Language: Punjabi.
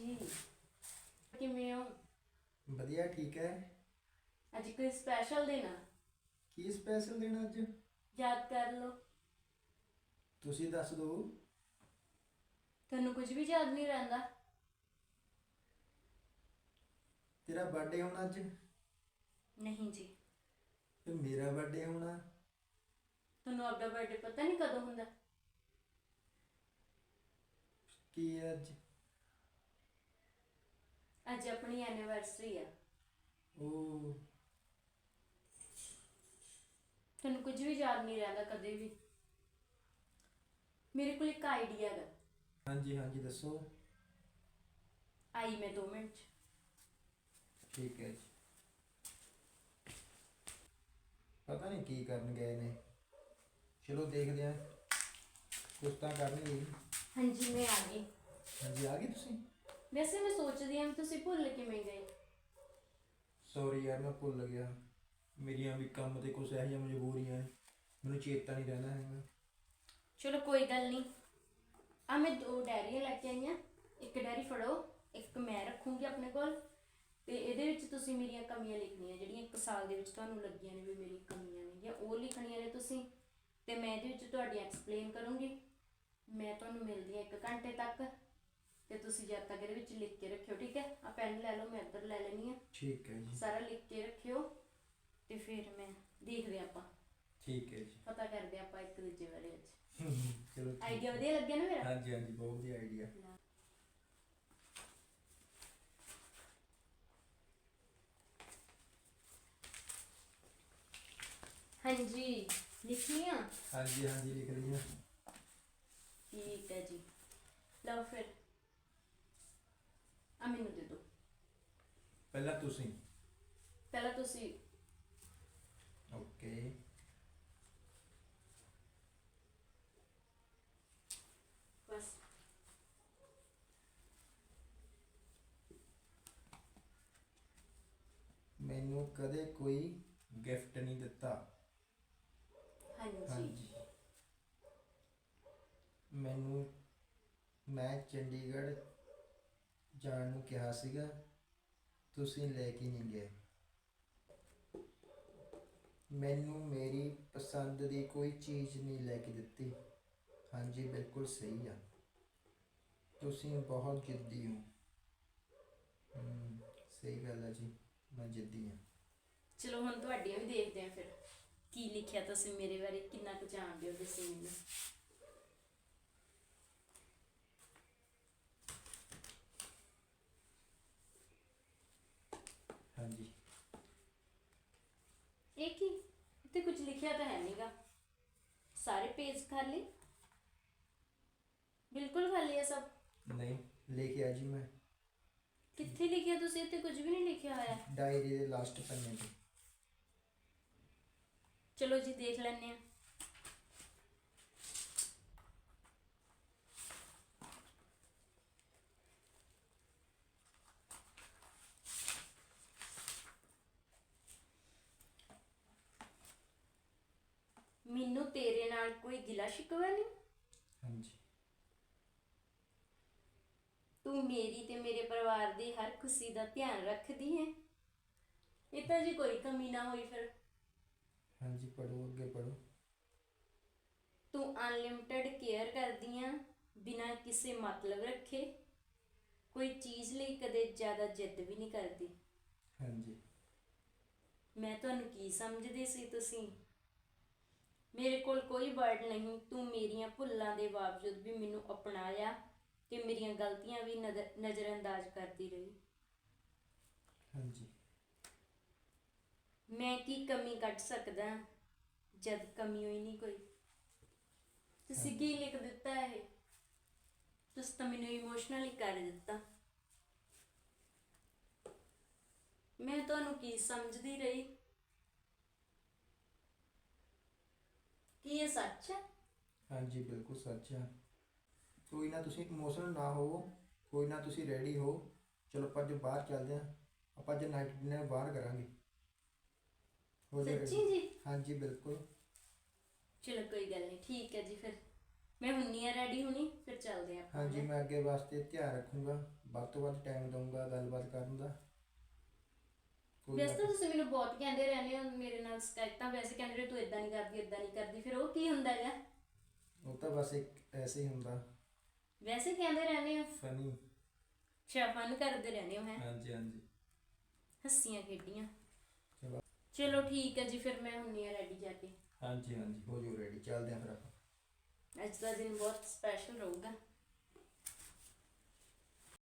ਹਾਂਜੀ ਕਿਵੇਂ ਹੋ? ਵਧੀਆ ਠੀਕ ਹੈ। ਅੱਜ ਕੋਈ ਸਪੈਸ਼ਲ ਦਿਨ ਆ? ਕੀ ਸਪੈਸ਼ਲ ਦੇਣਾ ਅੱਜ? ਯਾਦ ਕਰ ਲਓ। ਤੁਸੀਂ ਦੱਸ ਦਿਓ ਤੁਹਾਨੂੰ ਕੁਝ ਵੀ ਯਾਦ ਨਹੀਂ ਰਹਿੰਦਾ। ਤੇਰਾ ਬਰਥਡੇ ਹੋਣਾ ਅੱਜ? ਨਹੀਂ ਜੀ। ਤੇ ਮੇਰਾ ਬਰਥਡੇ ਹੋਣਾ? ਤੁਹਾਨੂੰ ਆਪਦਾ ਬਰਥਡੇ ਪਤਾ ਨਹੀਂ ਕਦੋਂ ਹੁੰਦਾ? ਕੀ ਹੈ ਅੱਜ? ਅੱਜ ਆਪਣੀ ਐਨੀਵਰਸਰੀ ਆ। ਉਹ ਤੁਹਾਨੂੰ ਕੁਝ ਵੀ ਯਾਦ ਨਹੀਂ ਰਹਿੰਦਾ ਕਦੇ ਵੀ। ਮੇਰੇ ਕੋਲ ਇੱਕ ਆਈਡੀਆ ਹੈ ਹਾਂਜੀ ਹਾਂਜੀ ਦੱਸੋ। ਆਈ ਮੈਂ 2 ਮਿੰਟ 'ਚ। ਠੀਕ ਹੈ ਜੀ। ਪਤਾ ਨਹੀਂ ਕੀ ਕਰਨ ਗਏ ਨੇ। ਚਲੋ ਦੇਖਦੇ ਹਾਂ। ਕੁਛ ਤਾਂ ਕਰਨਗੇ ਹੀ। ਹਾਂਜੀ ਮੈਂ ਆ ਗਈ। ਹਾਂਜੀ ਆ ਗਏ ਤੁਸੀਂ? ਵੈਸੇ ਮੈਂ ਸੋਚਦੀ ਹਾਂ ਵੀ ਤੁਸੀਂ ਭੁੱਲ ਕਿਵੇਂ ਗਏ। ਸੌਰੀ ਯਾਰ ਮੈਂ ਭੁੱਲ ਗਿਆ। ਮੇਰੀਆਂ ਵੀ ਕੰਮ ਤੇ ਕੁਛ ਇਹੋ ਜਿਹੀਆਂ ਮਜਬੂਰੀਆਂ ਹੈ ਮੈਨੂੰ ਚੇਤਾ ਨਹੀਂ ਰਹਿਣਾ ਹੈਗਾ। ਚਲੋ ਕੋਈ ਗੱਲ ਨਹੀਂ। ਆ ਮੈਂ ਦੋ ਡੈਰੀਆਂ ਲੈ ਕੇ ਆਈ ਹਾਂ। ਇੱਕ ਡੈਰੀ ਫੜੋ ਇੱਕ ਮੈਂ ਰੱਖੂੰਗੀ ਆਪਣੇ ਕੋਲ। ਤੇ ਇਹਦੇ ਵਿੱਚ ਤੁਸੀਂ ਮੇਰੀਆਂ ਕਮੀਆਂ ਲਿਖਣੀਆਂ ਜਿਹੜੀਆਂ ਇੱਕ ਸਾਲ ਦੇ ਵਿੱਚ ਤੁਹਾਨੂੰ ਲੱਗੀਆਂ ਨੇ ਵੀ ਮੇਰੀ ਕਮੀਆਂ ਨੇਗੀਆਂ ਉਹ ਲਿਖਣੀਆਂ ਨੇ ਤੁਸੀਂ। ਤੇ ਮੈਂ ਇਹਦੇ ਵਿੱਚ ਤੁਹਾਡੀਆਂ ਐਕਸਪਲੇਨ ਕਰੂੰਗੀ। ਮੈਂ ਤੁਹਾਨੂੰ ਮਿਲਦੀ ਹਾਂ 1 ਘੰਟੇ ਤੱਕ। ਤੇ ਤੁਸੀਂ ਜਦ ਤੱਕ ਇਹਦੇ ਵਿੱਚ ਲਿਖ ਕੇ ਰੱਖਿਓ ਠੀਕ ਹੈ? ਆ ਪੈਨ ਲੈ ਲਓ ਮੈਂ ਇੱਧਰ ਲੈ ਲੈਣੀ ਆ ਠੀਕ ਹੈ ਜੀ। ਸਾਰਾ ਲਿਖ ਕੇ ਰੱਖਿਓ ਤੇ ਫਿਰ ਮੈਂ ਦੇਖਦੇ ਆਪਾਂ। ਠੀਕ ਹੈ ਜੀ। ਪਤਾ ਕਰਦੇ ਆਪਾਂ ਇੱਕ ਦੂਜੇ ਬਾਰੇ ਚਲੋ ਠੀਕ ਆਈਡੀਆ। ਵਧੀਆ ਲੱਗਿਆ ਨਾ ਮੇਰਾ? ਹਾਂਜੀ ਹਾਂਜੀ ਬਹੁਤ ਵਧੀਆ ਆਈਡੀਆ ਹਾਂਜੀ ਲਿਖ ਲਿਆ ਹਾਂਜੀ ਹਾਂਜੀ ਲਿਖ ਰਹੀ ਹਾਂ। ਠੀਕ ਹੈ ਜੀ। ਲਓ ਫਿਰ। ਆ ਮੈਨੂੰ ਦੇ ਦਿਓ। ਪਹਿਲਾਂ ਤੁਸੀਂ। ਪਹਿਲਾਂ ਤੁਸੀਂ। ਓਕੇ। ਬਸ। ਮੈਨੂੰ ਕਦੇ ਕੋਈ ਗਿਫਟ ਨਹੀਂ ਦਿੱਤਾ। ਹਾਂਜੀ। ਹਾਂਜੀ। ਮੈਨੂੰ ਮੈਂ ਚੰਡੀਗੜ੍ਹ ਜਾਣ ਨੂੰ ਕਿਹਾ ਸੀਗਾ ਤੁਸੀਂ ਲੈ ਕੇ ਨਹੀਂ ਗਏ। ਮੈਨੂੰ ਮੇਰੀ ਪਸੰਦ ਦੀ ਕੋਈ ਚੀਜ਼ ਨਹੀਂ ਲੈ ਕੇ ਦਿੱਤੀ। ਹਾਂਜੀ ਬਿਲਕੁਲ ਸਹੀ ਆ। ਤੁਸੀਂ ਬਹੁਤ ਜਿੱਦੀ ਹੋ। ਹਮ, ਸਹੀ ਗੱਲ ਹੈ ਜੀ ਮੈਂ ਜਿੱਦੀ ਹਾਂ ਚਲੋ ਹੁਣ ਤੁਹਾਡੀਆਂ ਵੀ ਦੇਖਦੇ ਹਾਂ ਫਿਰ। ਕੀ ਲਿਖਿਆ ਤੁਸੀਂ ਮੇਰੇ ਬਾਰੇ ਕਿੰਨਾ ਕੁ ਜਾਣਦੇ ਹੋ ਦੱਸੋ ਮੈਨੂੰ ਹਾਂਜੀ ਇਹ ਕੀ ਇੱਥੇ ਕੁਝ ਲਿਖਿਆ ਤਾਂ ਹੈ ਨਹੀਂਗਾ ਸਾਰੇ ਪੇਜ ਖਾਲੀ ਬਿਲਕੁਲ ਖਾਲੀ ਹੈ ਸਭ ਨਹੀਂ ਲੈ ਕੇ ਆ ਜੀ ਮੈਂ ਕਿੱਥੇ ਲਿਖਿਆ ਤੁਸੀਂ ਇੱਥੇ ਕੁਝ ਵੀ ਨਹੀਂ ਲਿਖਿਆ ਹੋਇਆ ਡਾਇਰੀ ਦੇ ਲਾਸਟ ਪੰਨੇ ਤੇ ਚਲੋ ਜੀ ਦੇਖ ਲੈਂਦੇ ਆ ਮੈਨੂੰ ਤੇਰੇ ਨਾਲ ਕੋਈ ਗਿਲਾ ਸ਼ਿਕਵਾ ਨਹੀਂ? ਹਾਂਜੀ। ਤੂੰ ਮੇਰੀ ਤੇ ਮੇਰੇ ਪਰਿਵਾਰ ਦੀ ਹਰ ਖੁਸ਼ੀ ਦਾ ਧਿਆਨ ਰੱਖਦੀ ਹੈ? ਇਹ ਤਾਂ ਜੀ ਕੋਈ ਕਮੀ ਨਾ ਹੋਈ ਫਿਰ। ਹਾਂਜੀ ਪੜੋ ਅੱਗੇ ਪੜੋ ਤੂੰ ਅਨਲਿਮਟਿਡ ਕੇਅਰ ਕਰਦੀ ਆ ਬਿਨਾਂ ਕਿਸੇ ਮਤਲਬ ਰੱਖੇ। ਕੋਈ ਚੀਜ਼ ਲਈ ਕਦੇ ਜ਼ਿਆਦਾ ਜਿੱਦ ਵੀ ਨਹੀਂ ਕਰਦੀ। ਹਾਂਜੀ। ਮੈਂ ਤੁਹਾਨੂੰ ਕੀ ਸਮਝਦੀ ਸੀ ਤੁਸੀਂ? ਮੇਰੇ ਕੋਲ ਕੋਈ ਵਰਡ ਨਹੀਂ ਤੂੰ ਮੇਰੀਆਂ ਭੁੱਲਾਂ ਦੇ ਬਾਵਜੂਦ ਵੀ ਮੈਨੂੰ ਅਪਣਾਇਆ ਤੇ ਮੇਰੀਆਂ ਗਲਤੀਆਂ ਵੀ ਨਜ਼ਰ ਨਜ਼ਰਅੰਦਾਜ਼ ਕਰਦੀ ਰਹੀ। ਹਾਂਜੀ। ਮੈਂ ਕੀ ਕਮੀ ਕੱਢ ਸਕਦਾ ਜਦ ਕਮੀ ਹੋਈ ਨਹੀਂ ਕੋਈ? ਤੁਸੀਂ ਕੀ ਲਿਖ ਦਿੱਤਾ ਇਹ? ਤੁਸੀਂ ਤਾਂ ਮੈਨੂੰ ਇਮੋਸ਼ਨਲੀ ਕਰ ਦਿੱਤਾ। ਮੈਂ ਤੁਹਾਨੂੰ ਕੀ ਸਮਝਦੀ ਰਹੀ? ਕੀ ਇਹ ਸੱਚ? ਹੈ ਹਾਂਜੀ ਬਿਲਕੁਲ ਸੱਚ ਹੈ। ਕੋਈ ਨਾ ਤੁਸੀਂ ਇਮੋਸ਼ਨਲ ਨਾ ਹੋਵੋ ਕੋਈ ਨਾ ਤੁਸੀਂ ਰੈਡੀ ਹੋ। ਚਲੋ ਆਪਾਂ ਅੱਜ ਬਾਹਰ ਚੱਲਦੇ ਹਾਂ। ਆਪਾਂ ਅੱਜ ਨਾਈਟ ਡਿਨਰ ਬਾਹਰ ਕਰਾਂਗੇ। ਹੋ ਜਾਏਗਾ ਸੱਚੀ ਜੀ? ਹਾਂਜੀ ਬਿਲਕੁਲ। ਚਲੋ ਕੋਈ ਗੱਲ ਨਹੀਂ ਠੀਕ ਹੈ ਜੀ ਫਿਰ। ਮੈਂ ਹੁੰਨੀ ਆ ਰੈਡੀ ਹੁਣੀ ਫਿਰ ਚੱਲਦੇ ਆਪਾਂ ਹਾਂਜੀ ਮੈਂ ਅੱਗੇ ਵਾਸਤੇ ਧਿਆਨ ਰੱਖੂੰਗਾ। ਵੱਧ ਤੋਂ ਵੱਧ ਟਾਈਮ ਦਊਂਗਾ ਗੱਲਬਾਤ ਕਰਨ ਦਾ। ਵੈਸੇ ਤਾਂ ਤੁਸੀਂ ਮੈਨੂੰ ਬਹੁਤ ਕਹਿੰਦੇ ਰਹਿੰਦੇ ਹੋ ਮੇਰੇ ਨਾਲ ਸ਼ਿਕਾਇਤਾਂ ਵੈਸੇ ਕਹਿੰਦੇ ਰਹੇ ਤੂੰ ਇਦਾਂ ਨਹੀਂ ਕਰਦੀ ਇਦਾਂ ਨਹੀਂ ਕਰਦੀ ਫਿਰ ਉਹ ਕੀ ਹੁੰਦਾ ਹੈਗਾ? ਉਹ ਤਾਂ ਬਸ ਇੱਕ ਐਸੇ ਹੀ ਹੁੰਦਾ। ਵੈਸੇ ਕਹਿੰਦੇ ਰਹਿੰਦੇ ਹੋ? ਫਨੀ ਅੱਛਾ ਫਨ ਕਰਦੇ ਰਹਿੰਦੇ ਹੋ ਹੈ? ਹਾਂਜੀ ਹਾਂਜੀ। ਹੱਸੀਆਂ ਖੇਡੀਆਂ। ਚਲੋ। ਚਲੋ ਠੀਕ ਹੈ ਜੀ ਫਿਰ ਮੈਂ ਹੁੰਨੀ ਆ ਰੈਡੀ ਜਾ ਕੇ। ਹਾਂਜੀ ਹਾਂਜੀ ਹੋ ਜੋ ਰੈਡੀ ਚੱਲਦੇ ਆਂ ਫਿਰ ਆਪਾਂ। ਅੱਜ ਦਾ ਦਿਨ ਬਹੁਤ ਸਪੈਸ਼ਲ ਰਹੂਗਾ।